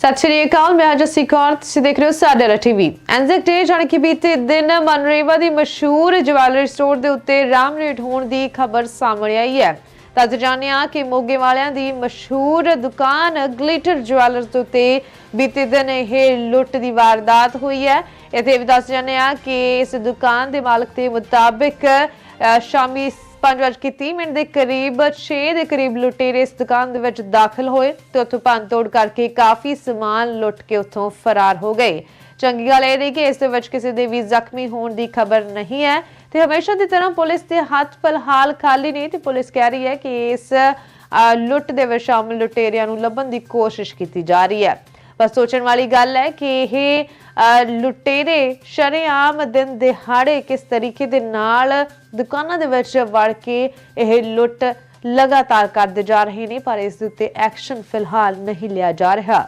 ਸਤਿ ਸ਼੍ਰੀ ਅਕਾਲ, ਮੈਂ ਜਸੀ ਕੌਰ ਤੁਸੀਂ ਦੇਖ ਰਹੇ ਹੋ ਸਾਡਾ ਟੀਵੀ ਐਨਜ਼ੈਕ ਡੇ, ਜਾਣੀ ਕਿ ਬੀਤੇ ਦਿਨ ਮਨਰੇਵਾ ਦੀ ਮਸ਼ਹੂਰ ਜਵੈਲਰੀ ਸਟੋਰ ਦੇ ਉੱਤੇ ਰਾਮ ਰੇਟ ਹੋਣ ਦੀ ਖਬਰ ਸਾਹਮਣੇ ਆਈ ਹੈ। ਤਾਂ ਅੱਜ ਜਾਣਿਆ ਕਿ ਮੋਗੇ ਵਾਲਿਆਂ ਦੀ ਮਸ਼ਹੂਰ ਦੁਕਾਨ ਗਲਿਟਰ ਜਵੈਲਰਸ ਦੇ ਉੱਤੇ ਬੀਤੇ ਦਿਨ ਇਹ ਲੁੱਟ ਦੀ ਵਾਰਦਾਤ ਹੋਈ ਹੈ। ਇੱਥੇ ਵੀ ਦੱਸ ਜਾਂਦੇ ਆ ਕਿ ਇਸ ਦੁਕਾਨ ਦੇ ਮਾਲਕ ਦੇ ਮੁਤਾਬਿਕ ਸ਼ਾਮੀ ਅ, ਸ਼ਾਮੀ 5:30 ਮਿੰਟ ਦੇ ਕਰੀਬ 6 ਦੇ ਕਰੀਬ ਲੁਟੇਰੇ ਇਸ ਦੁਕਾਨ ਦੇ ਵਿੱਚ ਦਾਖਲ ਹੋਏ ਤੇ ਉੱਥੋਂ ਭੰਨਤੋੜ ਕਰਕੇ ਕਾਫੀ ਸਮਾਨ ਲੁੱਟ ਕੇ ਉੱਥੋਂ ਫਰਾਰ ਹੋ ਗਏ। ਚੰਗੀ ਗੱਲ ਇਹ ਰਹੀ ਕਿ ਇਸ ਦੇ ਵਿੱਚ ਕਿਸੇ ਦੇ ਵੀ ਜ਼ਖਮੀ ਹੋਣ ਦੀ ਖਬਰ ਨਹੀਂ ਹੈ ਤੇ ਹਮੇਸ਼ਾ ਦੀ ਤਰ੍ਹਾਂ ਪੁਲਿਸ ਦੇ ਹੱਥ ਫਿਲਹਾਲ ਖਾਲੀ ਨਹੀਂ ਤੇ ਪੁਲਿਸ ਕਹਿ ਰਹੀ ਹੈ ਕਿ ਇਸ ਲੁੱਟ ਦੇ ਵਿੱਚ ਸ਼ਾਮਲ ਲੁਟੇਰਿਆਂ ਨੂੰ ਲੱਭਣ ਦੀ ਕੋਸ਼ਿਸ਼ ਕੀਤੀ ਜਾ ਰਹੀ ਹੈ। ਬਸ ਸੋਚਣ ਵਾਲੀ ਗੱਲ ਹੈ ਕਿ ਇਹ ਲੁਟੇਰੇ ਸ਼ਰੇਆਮ ਦਿਨ ਦਿਹਾੜੇ ਕਿਸ ਤਰੀਕੇ ਦੇ ਨਾਲ ਦੁਕਾਨਾਂ ਦੇ ਵਿੱਚ ਵੜ ਕੇ ਇਹ ਲੁੱਟ ਲਗਾਤਾਰ ਕਰਦੇ ਜਾ ਰਹੇ ਨੇ, ਪਰ ਇਸ ਦੇ ਉੱਤੇ ਐਕਸ਼ਨ ਫਿਲਹਾਲ ਨਹੀਂ ਲਿਆ ਜਾ ਰਿਹਾ।